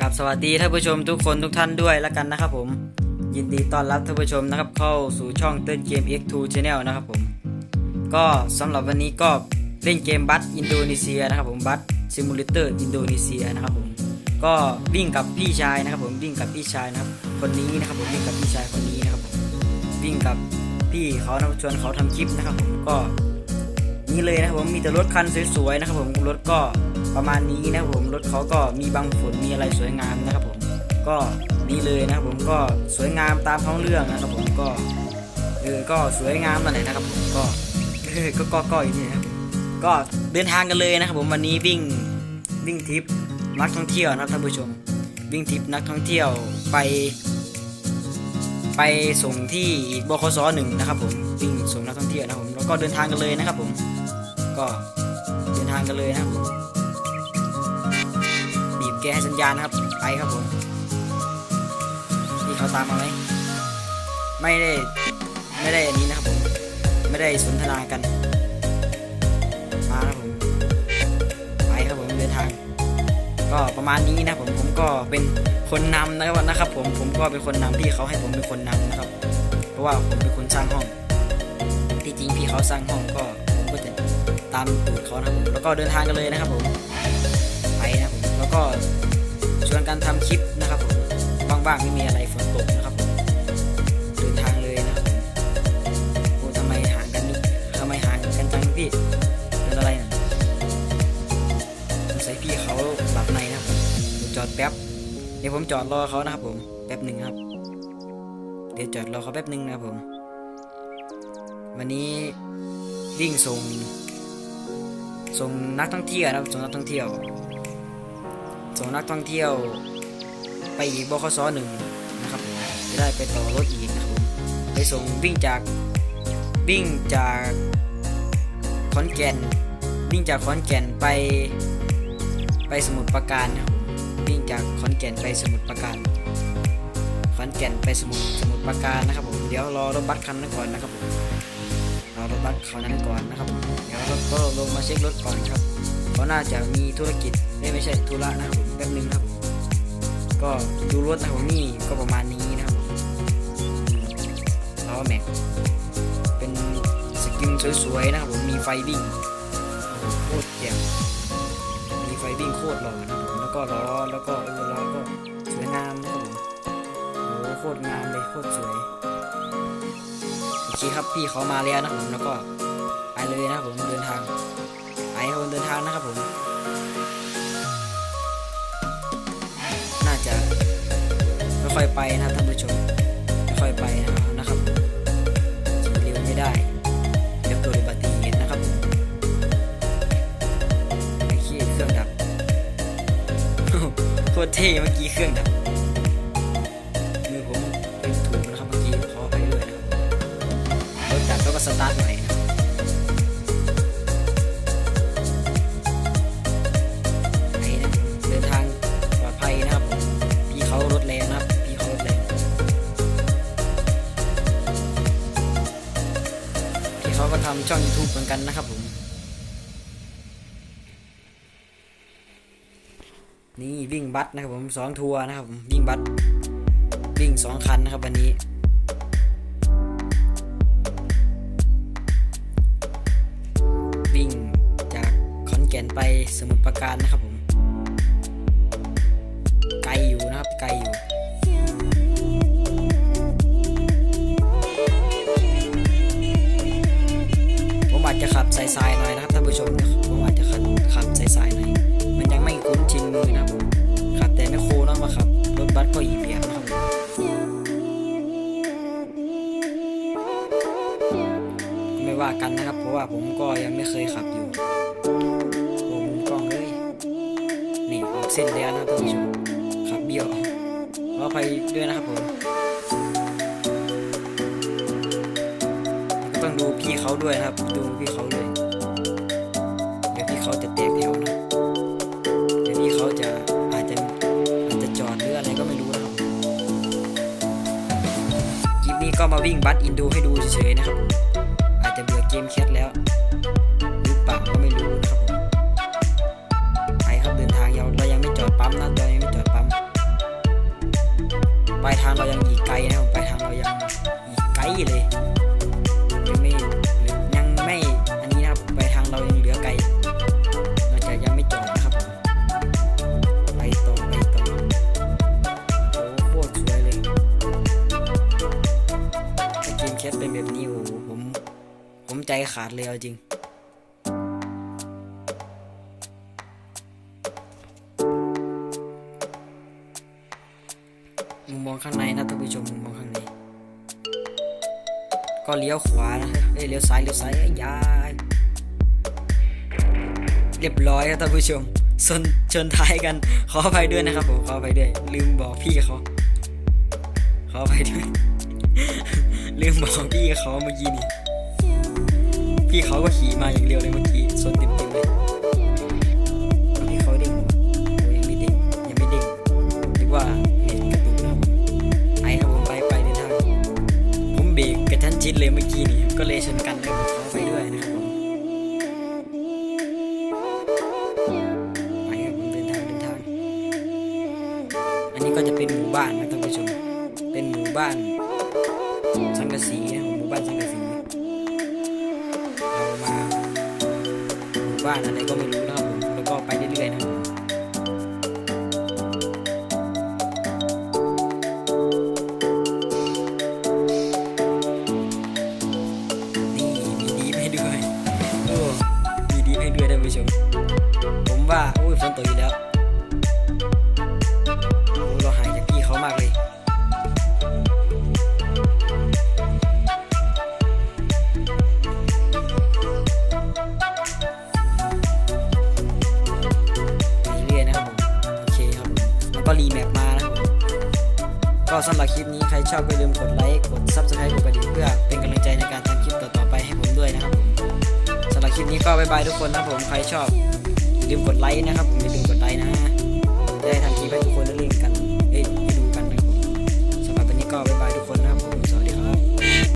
กับสวัสดีท่านผู้ชมทุกคนทุกท่านด้วยแล้วกันนะครับผม ยินดีต้อนรับท่านผู้ชมนะครับเข้าสู่ช่องเต้นเกม X2 Channel นะครับผม ก็สำหรับวันนี้ก็เล่นเกมบัตอินโดนีเซียนะครับผมบัตซิมูเลเตอร์อินโดนีเซียนะครับผมก็วิ่งกับพี่ชายนะครับผมวิ่งกับพี่ชายนะครับคนนี้นะครับผมวิ่งกับพี่ชายคนนี้นะครับผมวิ่งกับพี่เขานะชวนเขาทำคลิปนะครับผมก็ นี่เลยนะครับผมมีแต่รถคันสวยๆนะครับผมรถก็ประมาณนี้นะครับผมรถเขาก็มีบางฝนมีอะไรสวยงามนะครับผมก็นี่เลยนะครับผมก็สวยงามตามท้องเรื่องนะครับผมก็เออก็สวยงามนั่นแหละนะครับผมก็เออก็ก็ก็อย่างนี้นะครับผมก็เดินทางกันเลยนะครับผมวันนี้วิ่งวิ่งทริปนักท่องเที่ยวนะครับท่านผู้ชม วิ่งทริปนักท่องเที่ยวไป ไปส่งที่บคสหนึ่งนะครับผมวิ่งส่งนักท่องเที่ยวนะครับผมแล้วก็เดินทางกันเลยนะครับผม ก็เดินทางกันเลยครับผมบีบแกให้สัญญาณนะครับ ไปครับผมพี่เขาตามมาไหมไม่ได้ไม่ได้อันนี้นะครับผมไม่ได้สนทนากันมาครับผมไปครับผมเดินทาง ก็ประมาณนี้นะผมผมก็เป็นคนนำนะครับนะครับ ผมผมก็เป็นคนนำพี่เขาให้ผมเป็นคนนำนะครับ เพราะว่าผมเป็นคนสร้างห้องที่จริงพี่เขาสร้างห้องก็ามตูดเขานะครับผมแล้วก็เดินทางกันเลยนะครับผมไปนะครับผมแล้วก็ชวนกันทำคลิปนะครับผมว่างๆไม่มีอะไรฝนตกนะครับผมเดินทางเลยนะครับผมโอ้ทำไมห่างกันนี่ทำไมห่างกันจังพี่เป็นอะไรน่ะสงสัยพี่เขาหลับในนะครับผมจอดแป๊บเดี๋ยวผมจอดรอเขานะครับผมแป๊บหนึ่งครับ เดี๋ยวจอดรอเขาแป๊บหนึ่งนะครับผม วันนี้วิ่งส่ง ส่งนักท่องเที่ยวนะครับส่งนักท่องเที่ยว ส่งนักท่องเที่ยวไปอีกบคสหนึ่งนะครับจะได้ไปต่อรถอีกนะครับผมไปส่งวิ่งจากวิ่งจากขอนแก่นวิ่งจากขอนแก่นไป ไปสมุทรปราการนะครับผมวิ่งจากขอนแก่นไปสมุทรปราการขอนแก่นไปสมุทรสมุทรปราการนะครับผมเดี๋ยวรอรถบัสคันนั้นก่อนนะครับผม เอารถบัสเขานั้นก่อนนะครับผมเดี๋ยวเราก็ลงมาเช็ครถก่อนครับเขาน่าจะมีธุรกิจเอ้ยไม่ใช่ธุระนะครับผมแป๊บนึงครับผมก็ดูรถนะครับผมนี่ก็ประมาณนี้นะครับผมล้อแม็กเป็นสกินสวยๆนะครับผมมีไฟวิ่งโคตรเจ๋งมีไฟวิ่งโคตรหล่อนะครับผมแล้วก็ล้อแล้วก็ล้อก็สวยงามนะครับผมโอ้โหโคตรงามเลยโคตรสวย เคครับพี่เขามาแล้วนะครับผมแล้วก็ไปเลยนะครับผมเดินทางไปครับผมเดินทางนะครับผม น่าจะค่อยไปนะครับท่านผู้ชมค่อยไปนะครับขี่เร็วไม่ได้เดี๋ยวเกิดอุบัติเหตุนะครับผมไอ้ขี้เครื่องดับโคตรเท่เมื่อกี้เครื่องดับ กันนะครับผม นี่วิ่งบัสนะครับผมสองทัวร์นะครับผมวิ่งบัสวิ่งสองคันนะครับวันนี้วิ่งจากขอนแก่นไปสมุทรปราการนะครับผม ไกลอยู่นะครับไกลอยู่ จะขับสายๆหน่อยนะครับท่านผู้ชมนะครับผมอาจจะขับขับสายๆหน่อยมันยังไม่คุ้นชินมือนะครับผมขับแต่ไม่โคเนาะมาขับรถบัสก็อีเปียกนะครับผมไม่ว่ากันนะครับ เพราะว่าผมก็ยังไม่เคยขับอยู่โอ้มุมกล้องเลยนี่ออกเส้นแล้วนะท่านผู้ชมขับเบี้ยวขออภัยด้วยนะครับผม ต้องดูพี่เขาด้วยครับ ดูพี่เขาเลยเดี๋ยวพี่เขาจะแตกแถวนะเดี๋ยวพี่เขาจะอาจจะอาจจะจอดหรืออะไรก็ไม่รู้นะครับคลิปนี้ก็มาวิ่งบัสอินโดให้ดูเฉยๆนะครับ อาจจะเบื่อเกมแคทแล้วหรือเปล่าก็ไม่รู้นะครับผมไปครับเดินทางยาวเรายังไม่จอดปั๊มนะเรายังไม่จอดปั๊มปลายทางเรายัง ใจขาดเลยเอาจริง มุมมองข้างในนะท่านผู้ชมมุมมองข้างใน ก็เลี้ยวขวานะเอ้ยเลี้ยวซ้ายเลี้ยวซ้ายยอยายเรียบร้อยครับท่านผู้ชมชนชนท้ายกัน ขออภัยด้วยนะครับผมขออภัยด้วย ลืมบอกพี่เขา ขออภัยด้วย ลืมบอกพี่เขาเมื่อกี้นี่ พี่เขาก็ขี่มาอย่างเร็วเลยเมื่อกี้ชนเต็มเลยพี่เขาเด้งยังไม่เด้งยังไม่เด้งนึกว่าเน็ตกระตุกนะไอ้ครับผมไปไปในทางผมเบรกกระชั้นชิดเลยเมื่อกี้นี่ก็เลยชนกันเลยขอไปด้วยนะครับผมไปครับผมเดินทางเดินทางอันนี้ก็จะเป็นหมู่บ้านนะท่านผู้ชมเป็นหมู่บ้านสังกะสีนะหมู่บ้านสังกะสี มู่บ้านอะไรก็ไม่รู้นะครับผมแล้วก็ไปเรื่อยๆนะผมนี่มีดีให้ด้วยโอ้มีดีให้ด้วยท่านผู้ชมผมว่าโอ้ยฝนตกอีกแล้ว สำหรับคลิปนี้ใครชอบก็อย่าลืมกดไลค์ กด Subscribe กดกระดิ่งเพื่อเป็นกำลังใจในการทำคลิปต่อๆไปให้ผมด้วยนะครับผมสำหรับคลิปนี้ก็บายบายทุกคนนะครับผมใครชอบอย่าลืมกดไลค์นะครับผมอย่าลืมกดไลค์นะจะได้ทำคลิปให้ทุกคน